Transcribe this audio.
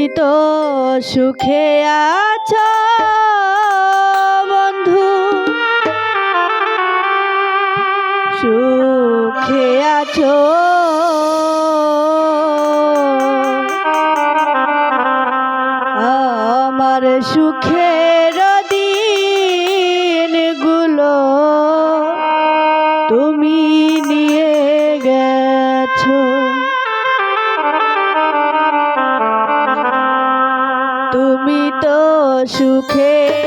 তুমি তো সুখে আছো বন্ধু। সুখে আছো। আমার সুখের তুমি তো সুখে